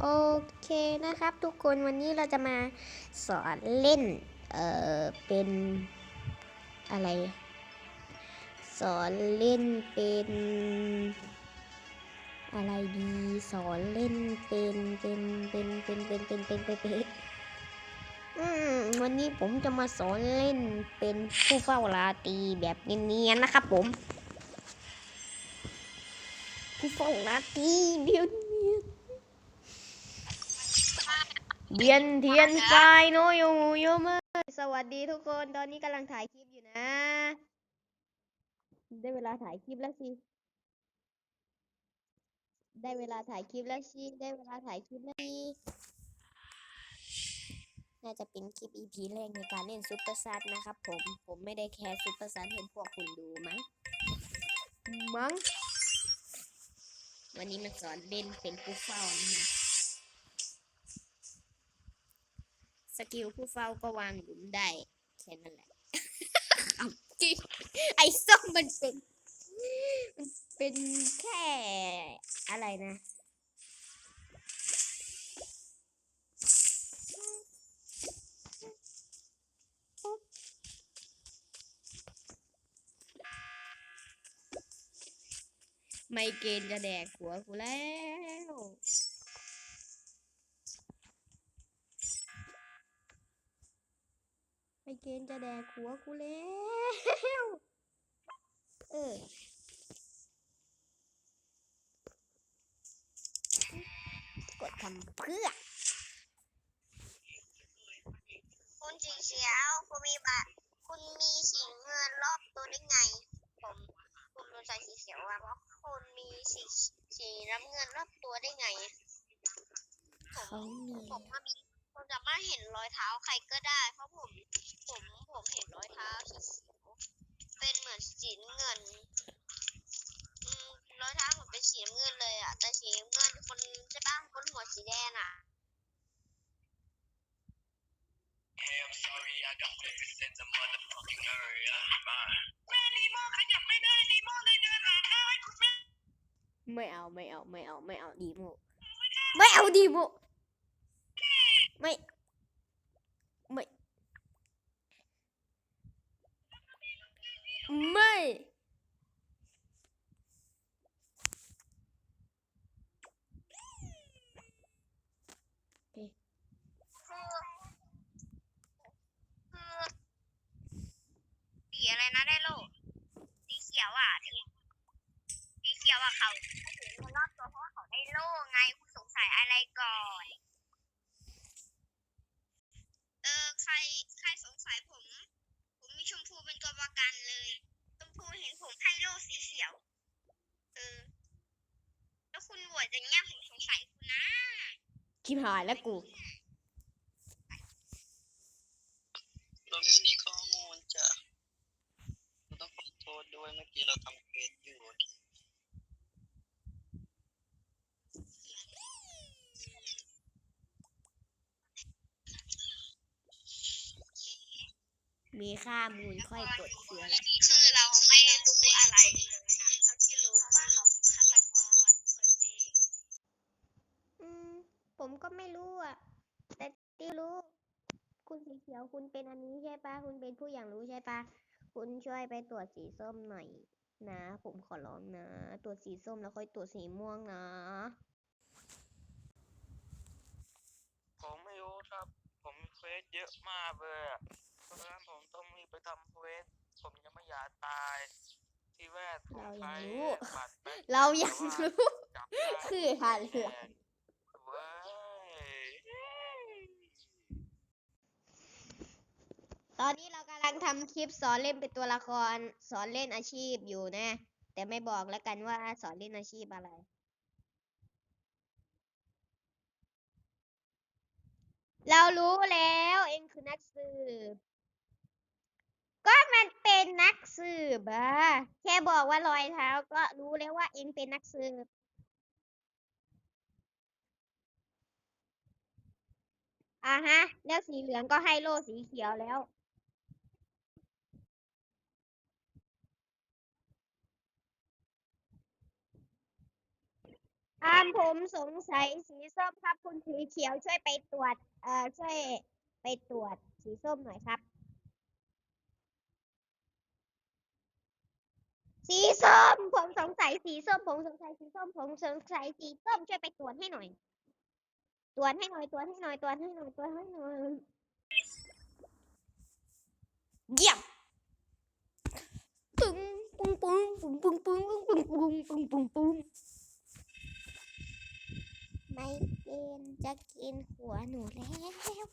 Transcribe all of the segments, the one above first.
โอเคนะครับทุกคนวันนี้เราจะมาสอนเล่น เออเป็นอะไร สอนเล่นเป็น อะไรดีสอนเล่นเป็นเป็นเป็นเป็นเป็นเป็นเป็นเป็นเป็นวันนี้ผมจะมาสอนเล่นเป็นผู้เฝ้าราตีแบบเนียนๆนะครับผม ผู้เฝ้าราตีเดียว เนียนเดียนเทียนไฟโนโยโยมาสวัสดีทุกคนตอนนี้กำลังถ่ายคลิปอยู่นะ ได้เวลาถ่ายคลิปแล้วสิ ได้เวลาถ่ายคลิปแล้วสิ ได้เวลาถ่ายคลิปแล้วสิน่าจะเป็นคลิป EP แรกในการเล่นซุปเปอร์ซัดนะครับผม ผมไม่ได้แคร์ซุปเปอร์ซัดเห็นพวกคุณดูมั้ง มั้ง วันนี้มันสอนเล่นเป็นผู้เฝ้านะฮะส กิลผู้เฝ้าก็วางหลุมได้แค่นั้นแหละเอาจริงไอ้ส้มมันเป็นมันเป็นแค่อะไรนะไม่เกณฑ์จะแดกหัวกูแล้ว ไม่ เกณฑ์จะแดกหัวกูแล้ว เออกดทำเพื่อ คุณสีเขียว คุณมีบะคุณมีสีเงินรอบตัวได้ไง ผมคุณโดนใส่สีเขียวอะเพราะคุณมีสีสีน้ำเงินรอบตัวได้ไง ผมเขามีผมว่ามีผมสามารถเห็นรอยเท้าใครก็ได้ เพราะผม ผมผมเห็นรอยเท้าสีเขียวเป็นเหมือนสีเงินอืมรอยเท้าผมเป็นสีเงินเลยอะแต่สีเงินคนใช่ปะคนหัวสีแดงอะ Hey, I'm sorry, I got breakfast in the motherfucking area. Bye. แม่นีโมขยับไม่ได้นีโมเลยเดินหาทางให้คุณแม่ไม่เอาไม่เอาไม่เอาไม่เอาดีโมไม่เอาดีโมไม่ ไม่คือคือสีอะไรนะได้โลสีเขียวอะสีสีเขียวอะเขาถึงคนรอบตัวเพราะว่าเขาได้โล่ไงคุณสงสัยอะไรก่อน เออใครใครสงสัยผม ชมพูเป็นตัวประกันเลยชมพูเห็นผมให้โล่สีเขียว เออ แล้วคุณโหวตอย่างเงี้ยผมสงสัยคุณนะ คิบหายแล้วกูเราไม่มีข้อมูลจ้ะเราต้องขอโทษด้วยเมื่อกี้เราทำเควสอยู่โอเค มีค่ามูลค่อยกดเสือแหละคือเราไม่รู้อะไรเลยนะเท่าที่รู้ว่าเขาฆาตกรเปิดเองอืม ผมก็ไม่รู้อะ แต่ที่รู้ คุณสีเขียวคุณเป็นอันนี้ใช่ปะคุณเป็นผู้อย่างรู้ใช่ปะคุณช่วยไปตรวจสีส้มหน่อยนะ ผมขอร้องนะ ตรวจสีส้มแล้วค่อยตรวจสีม่วงนะผมไม่รู้ครับ ผมมีเควสเยอะมากเลยอะเพ ราะฉะนั้นผมต้องรีบไปทำเควสผมยังไม่อยากตาย ที่แรกผมเรายังใช้รู้บัตรแบ็คเรายังรู้ จับได้คือหาเหลืองเว้ยตอนนี้เรากำลังทำคลิปสอนเล่นเป็นตัวละครสอนเล่นอาชีพอยู่นะ แต่ไม่บอกแล้วกันว่าสอนเล่นอาชีพอะไร เรารู้แล้วเองคือนักสืบก็ มันเป็นนักสืบอะแค่บอกว่ารอยเท้าก็รู้แล้วว่าเองเป็นนักสืบ อ่าฮะแล้วสีเหลืองก็ให้โล่สีเขียวแล้วอามผมสงสัยสีส้มครับ คุณสีเขียวช่วยไปตรวจ เอ่อช่วยไปตรวจสีส้มหน่อยครับ สีส้มผมสงสัยสีส้มผมสงสัยสีส้มผมสงสัยสีส้มช่วยไปตรวจให้หน่อย ตรวจให้หน่อยตรวจให้หน่อยตรวจให้หน่อยตรวจให้หน่อยเยี่ยมปึ้งปุ้งปุ้งปุ้งปุ้งปุ้งปุ้งปุ้งปุ้งปุ้งปุ้งไม่เป็นจะกินหัวหนูแล้ว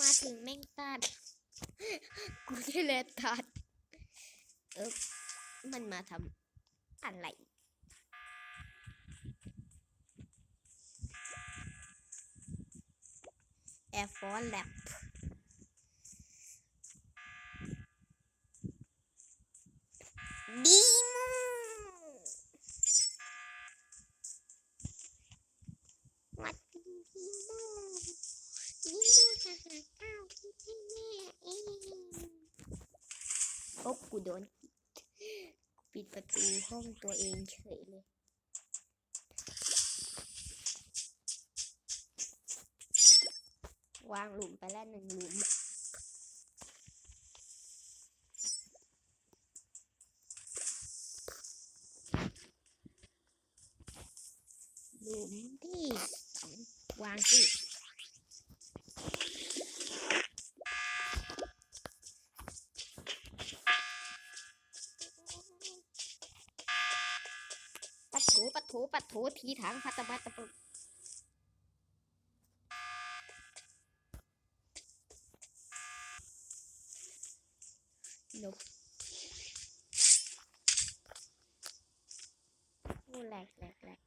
มาถึงแม่งตัด กูที่แลตัดเออมันมาทำอะไรแอร์ฟอร์แลบดีมูวัดดีดีมูดีมูจะหาข้าวกินให้แม่เอง โดนปิดปิดประตูห้องตัวเองเฉยเลย วางหลุมไปแล้วหนึ่งหลุมหลุมที่สองวางที่ ปัดถูปัดถูปัดถูทีถังพัตตะพัตตะปุนกโอ้แหลกแหลกแหลก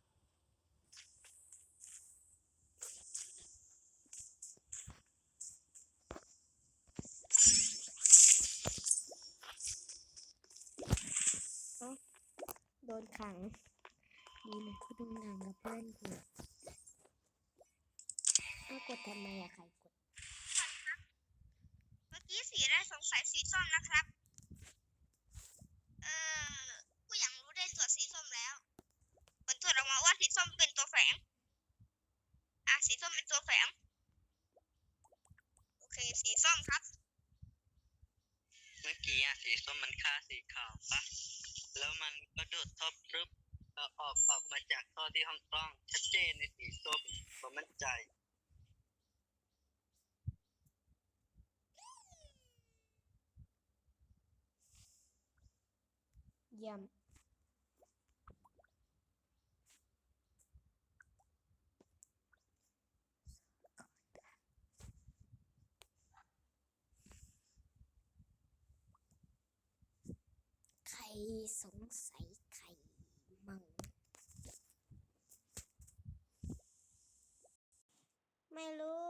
โดนขัง ดีนะกูโดนขังกับเพื่อนกูเอากดทำไมอะใครกด เมื่อกี้สีได้สงสัยสีส้มนะครับ เออผู้อย่างรู้ได้ตรวจสีส้มแล้วผลตรวจออกมาว่าสีส้มเป็นตัวแฝง อะสีส้มเป็นตัวแฝง โอเคสีส้มครับ เมื่อกี้อะสีส้มมันฆ่าสีขาวปะแล้วมันก็โดดท่อพรึบแล้ว ออกออกมาจากท่อที่ห้องกล้อง ชัดเจนในสีส้มผมมั่นใจเยี่ยมใครสงสัยใครมั่ง ไม่รู้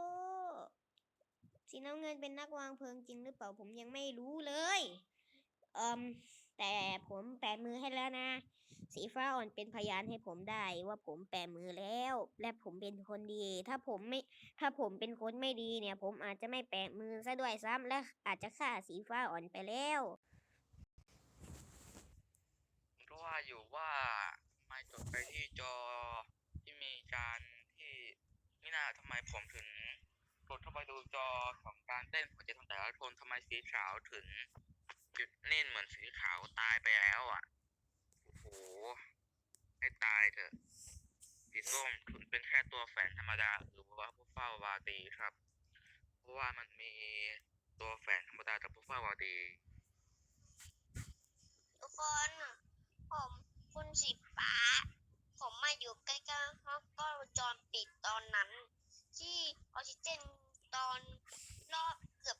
สีน้ำเงินเป็นนักวางเพลิงจริงหรือเปล่าผมยังไม่รู้เลยเอิมแต่ผมแปะมือให้แล้วนะ สีฟ้าอ่อนเป็นพยานให้ผมได้ว่าผมแปะมือแล้ว และผมเป็นคนดี ถ้าผมไม่ ถ้าผมเป็นคนไม่ดีเนี่ย ผมอาจจะไม่แปะมือซะด้วยซ้ำและอาจจะฆ่าสีฟ้าอ่อนไปแล้วก็ว่าอยู่ว่าไม่จดไปที่จอที่มีการ ที่ไม่น่าทำไมผมถึงกดเข้าไปดูจอของการเต้นหัวใจของแต่ละคนทำไมสีขาวถึงหยุดนิ่งเหมือนสีขาวตายไปแล้วอะโอ้โหให้ตายเถอะสีส้มถึงเป็นแค่ตัวแฝงธรรมดา หรือว่าผู้เฝ้าวาตีครับ เพราะว่ามันมีตัวแฝงธรรมดากับผู้เฝ้าวาตีทุกคนผมคุณสีฟ้า ผมมาอยู่ใกล้ๆห้องกล้องวงจรปิดตอนนั้น ที่ออกซิเจนตอนรอบเกือบ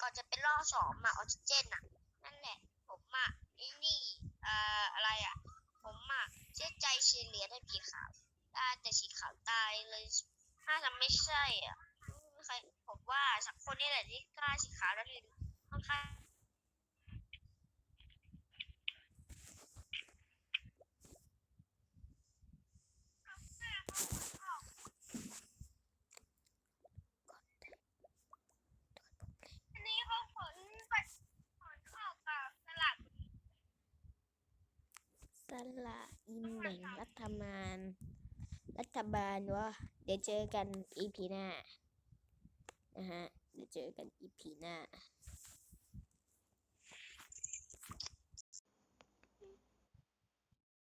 ก่อนจะเป็นรอบ สองมาออกซิเจนอะนั่นแหละ ผมอะไอ้นี่เอ่ออะไรอะผมอะเชื่อใจเฉลี่ยได้ผีขาวได้แต่สีขาวตายเลยถ้าทำไม่ใช่อะไม่มีใครผมว่าสักคนนี่แหละที่กล้าสีขาวแล้วเลยค่อนข้างอันนี้เขาผ ลผลข้าวกับสลัดลาอินแบ่งรัฐบาลรัฐบาลวะเดี๋ยวเจอกันอีพีหน้านะฮะเดี๋ยวเจอกันอีพีหน้า